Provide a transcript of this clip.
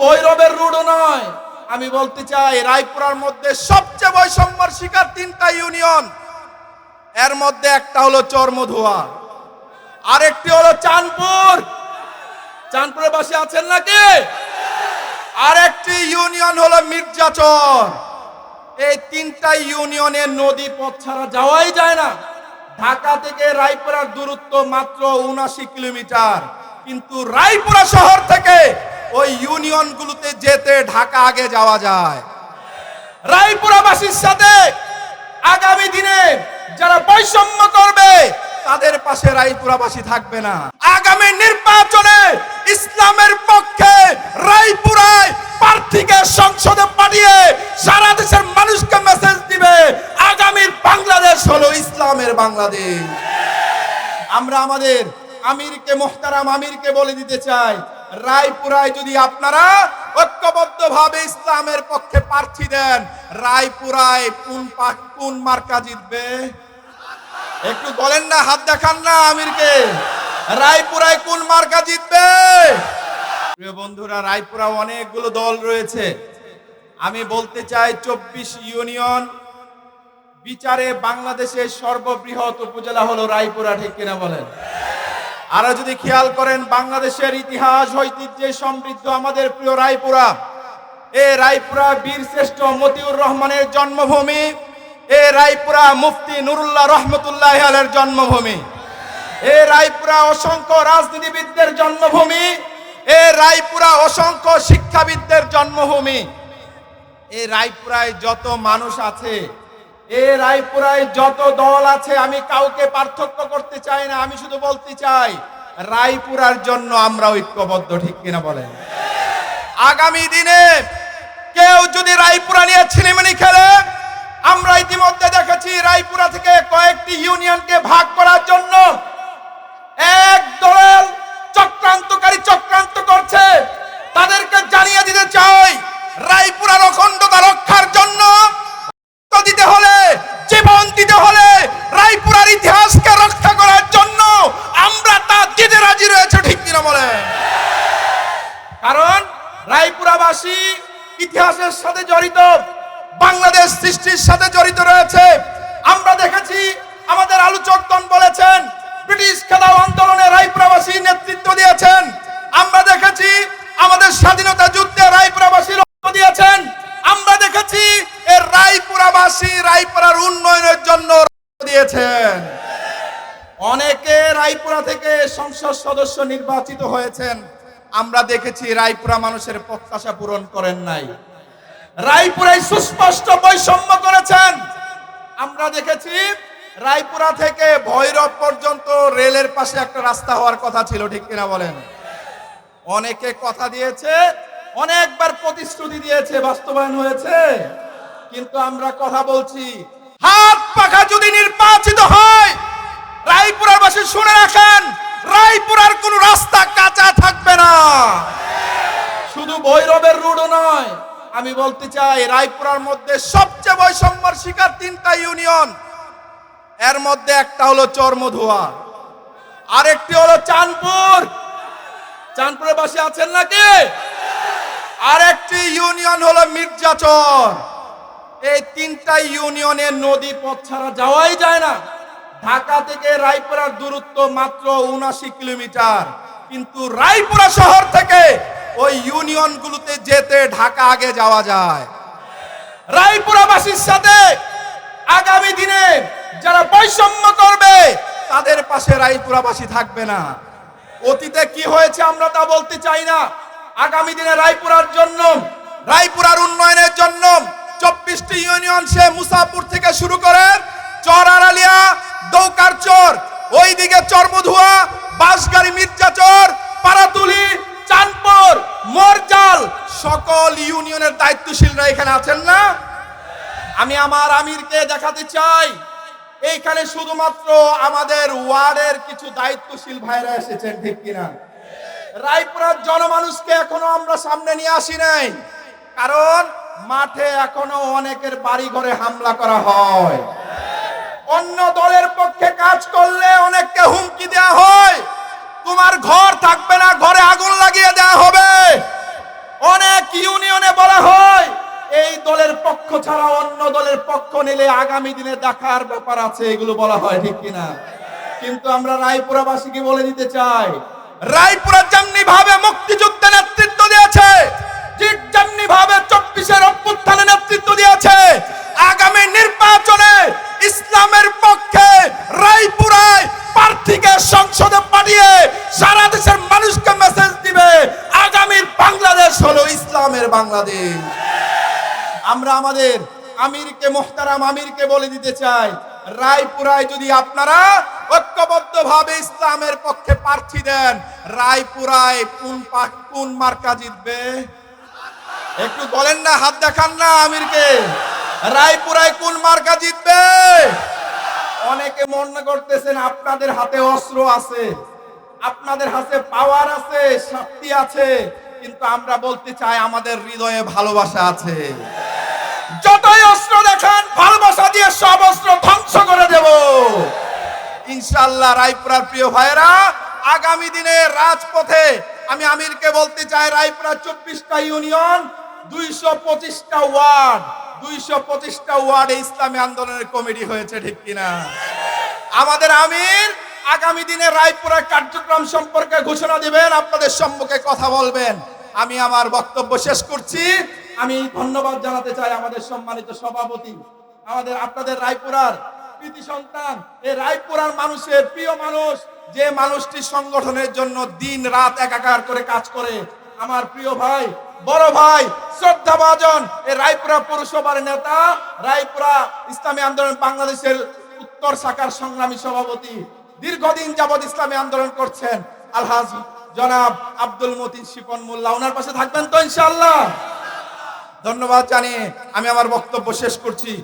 ভৈরবের রুডও নয়। আমি বলতে চাই, রায়পুরার মধ্যে সবচেয়ে বৈষম্যর শিকার তিনটা ইউনিয়ন। এর মধ্যে একটা হলো চর্মধুয়া, আরেকটি হলো চাঁদপুর। চাঁদপুরের পাশে আছেন নাকি? আরেকটি ইউনিয়ন হলো মির্জাচর। এই তিনটা ইউনিয়নের নদী পথ ছাড়া যাওয়াই যায় না। ঢাকা থেকে রায়পুরার দূরত্ব মাত্র উনাশি কিলোমিটার। কিন্তু রায়পুরা শহর থেকে ওই ইউনিয়নগুলোতে যেতে ঢাকা আগে যাওয়া যায়। রায়পুরাবাসীর সাথে আগামী দিনে যারা বৈষম্য করবে তাদের পাশে রায়পুরাবাসী থাকবে না। আগামী নির্বাচনে ইসলামের পক্ষে রায়পুরায় প্রার্থীকে সংসদে পাঠিয়ে সারা দেশের মানুষকে মেসেজ দিবে আগামীর বাংলাদেশ হলো ইসলামের বাংলাদেশ। আমরা আমাদের আমিরকে মোহতারাম আমিরকে বলে দিতে চাই। রায়পুরায় যদি আপনারা ঐক্যবদ্ধ ভাবে ইসলামের পক্ষে প্রার্থী দেন, রায়পুরায় কোন কোন মার্কা জিতবে? একটু বলেন না, হাত দেখান না আমিরকে। রায়পুরায় কোন মার্কা জিতবে? প্রিয় বন্ধুরা রায়পুরা অনেকগুলো দল রয়েছে। আমি বলতে চাই, চব্বিশ ইউনিয়ন বিচারে বাংলাদেশের সর্ববৃহৎ উপজেলা হলো রায়পুরা, ঠিক কিনা বলেন? আর যদি খেয়াল করেন, বাংলাদেশের ইতিহাস, ঐতিহ্যে সমৃদ্ধ আমাদের প্রিয় রায়পুরা। এ রায়পুরা বীর শ্রেষ্ঠ মতিউর রহমানের জন্মভূমি। এ রায়পুরা মুফতি নুরুল্লাহ রহমতুল্লাহ আলের জন্মভূমি। এ রায়পুরা অসংখ্য রাজনীতিবিদদের জন্মভূমি। এ রায়পুরা অসংখ্য শিক্ষাবিদদের জন্মভূমি। এ রায়পুরায় যত মানুষ আছে এই রায়পুরায় যত দল আছে, আমি কাউকে পার্থক্য করতে চাই না, আমি শুধু বলতে চাই, রায়পুরার জন্য আমরা ঐক্যবদ্ধ, ঠিক কিনা বলেন? আগামী দিনে কেউ যদি রায়পুরা নিয়ে ছিনিমিনি খেলে, আমরা ইতিমধ্যে দেখেছি রায়পুরা থেকে কয়েকটি ইউনিয়নকে ভাগ ইতিহাসের সাথে জড়িত, বাংলাদেশ সৃষ্টির সাথে জড়িত রয়েছে। আমরা দেখেছি, আমাদের আলোচকগণ বলেছেন, ব্রিটিশ খেলাও আন্দোলনে রায়পুরাবাসী নেতৃত্ব দিয়েছেন। আমরা দেখেছি, আমাদের স্বাধীনতা যুদ্ধে রায়পুরাবাসী রক্ত দিয়েছেন। আমরা দেখেছি এর রায়পুরাবাসী রায়পুরার উন্নয়নের জন্য দিয়েছেন। অনেকে রায়পুরা থেকে সংসদ সদস্য নির্বাচিত হয়েছেন। আমরা দেখেছি রায়পুরা মানুষের প্রত্যাশা পূরণ করেন নাই। রায়পুরায় সুস্পষ্ট বৈষম্য করেছেন। আমরা দেখেছি রায়পুরা থেকে ভৈরব পর্যন্ত রেলের পাশে একটা রাস্তা হওয়ার কথা ছিল, ঠিক কিনা বলেন? অনেকে কথা দিয়েছে, অনেকবার প্রতিশ্রুতি দিয়েছে, বাস্তবায়ন হয়েছে। কিন্তু আমরা কথা বলছি, হাত পাখা যদি নির্বাচিত হয় রায়পুরার বাসী শুনে রাখেন, রায়পুরার কোন রাস্তা কাঁচা থাকবে না। শুধু ভৈরবের রুডও নয়, আমি বলতে চাই রায়পুরার মধ্যে সবচেয়ে বৈষম্যর শিকার তিনটা ইউনিয়ন। এর মধ্যে একটা হলো চর্মধুয়া, আরেকটি হলো চাঁদপুর। চাঁদপুরের পাশে আছেন নাকি? আরেকটি ইউনিয়ন হলো মির্জাচর। এই তিনটা ইউনিয়নের নদী পথ ছাড়া যাওয়াই যায় না। ঢাকা থেকে রায়পুরার দূরত্ব মাত্র উনাশি কিলোমিটার। কিন্তু রায়পুরা শহর থেকে ওই ইউনিয়নগুলোতে যেতে ঢাকা আগে যাওয়া যায়। রায়পুরাবাসীর সাথে আগামী দিনে যারা বৈষম্য করবে তাদের পাশে রায়পুরাবাসী থাকবে না। অতীতে কি হয়েছে আমরা তা বলতে চাই না। আগামী দিনে রায়পুরার জন্য রায়পুরার উন্নয়নের জন্য চব্বিশটি ইউনিয়ন সে মুসাপুর থেকে শুরু করে চরারালিয়া দৌকার চর ওইদিকে চর্মধুয়া বাঁশগাড়ি মির্জাচর পারাতুলি চাঁদপুর মরজাল সকল ইউনিয়নের দায়িত্বশীলরা এখানে আছেন না? আমি আমার আমিরকে দেখাতে চাই। এইখানে শুধুমাত্র আমাদের ওয়ার্ডের কিছু দায়িত্বশীল ভাইরা এসেছেন, ঠিক কিনা? রায়পুরার জনমানুষকে এখনও আমরা সামনে নিয়ে আসি নাই। কারণ মাঠে এখনও অনেকের বাড়ি ঘরে হামলা করা হয়। অন্য দলের পক্ষে কাজ করলে অনেককে হুমকি দেওয়া হয়। তোমার ঘর থাকবে না, ঘরে আগুন লাগিয়ে দেওয়া হবে। অনেক ইউনিয়নে বলা হয়, এই দলের পক্ষ ছাড়া অন্য দলের পক্ষ নিলে আগামী দিনে দেখার ব্যাপার আছে, এগুলো বলা হয়, ঠিক কিনা কিন্তু আমরা রায়পুরাবাসীকে বলে দিতে চাই, রায়পুরা যেমনি ভাবে মুক্তিযুদ্ধে নেতৃত্ব দিয়েছে, ঠিক যেমনি ভাবে ইসলামের বাংলাদেশ। আমরা আমাদের আমিরকে, মোহতারাম আমিরকে বলে দিতে চাই, রায়পুরায় যদি আপনারা ঐক্যবদ্ধ ভাবে ইসলামের পক্ষে প্রার্থী দেন, রায়পুরায় কোন কোন মার্কা জিতবে? একটু বলেন না, হাত দেখান না আমিরকে। রায়পুরায় কোন মার্কা জিতবে? অনেকে মনে করতেছেন আপনাদের হাতে অস্ত্র আছে, আপনাদের হাতে পাওয়ার আছে, শক্তি আছে কিন্তু আমরা বলতে চাই আমাদের হৃদয়ে ভালোবাসা আছে। যতই অস্ত্র দেখান ভালোবাসা দিয়ে সব অস্ত্র ধ্বংস করে দেব। ইনশাল্লাহ রায়পুরার প্রিয় ভাইরা আগামী দিনে রাজপথে আমি আমিরকে বলতে চাই রায়পুরা চব্বিশটা ইউনিয়ন দুইশো পঁচিশটা ওয়ার্ড দুইশো পঁচিশটা ওয়ার্ডে ইসলামী আন্দোলনের কমিটি হয়েছে ঠিক কিনা? আমাদের আমির আগামী দিনে রায়পুরা কার্যক্রম সম্পর্কে ঘোষণা দিবেন, আপনাদের সম্মুখে কথা বলবেন। আমি আমার বক্তব্য শেষ করছি। আমি ধন্যবাদ জানাতে চাই আমাদের সম্মানিত সভাপতি, আমাদের, আপনাদের রায়পুরার কৃতি সন্তান, এই রায়পুরার মানুষের প্রিয় মানুষ, যে মানুষটি সংগঠনের জন্য দিন রাত একাকার করে কাজ করে। আমার প্রিয় ভাই, বড় ভাই শ্রদ্ধা ভাজন এই রায়পুরা পৌরসভার নেতা, রায়পুরা ইসলামী আন্দোলন বাংলাদেশের উত্তর শাখার সংগ্রামী সভাপতি দীর্ঘদিন যাবৎ ইসলামী আন্দোলন করছেন। আলহাজ জনাব আব্দুল মতিন শিপন মোল্লা, ওনার পাশে থাকবেন তো ইনশাল্লাহ ধন্যবাদ জানিয়ে আমি আমার বক্তব্য শেষ করছি।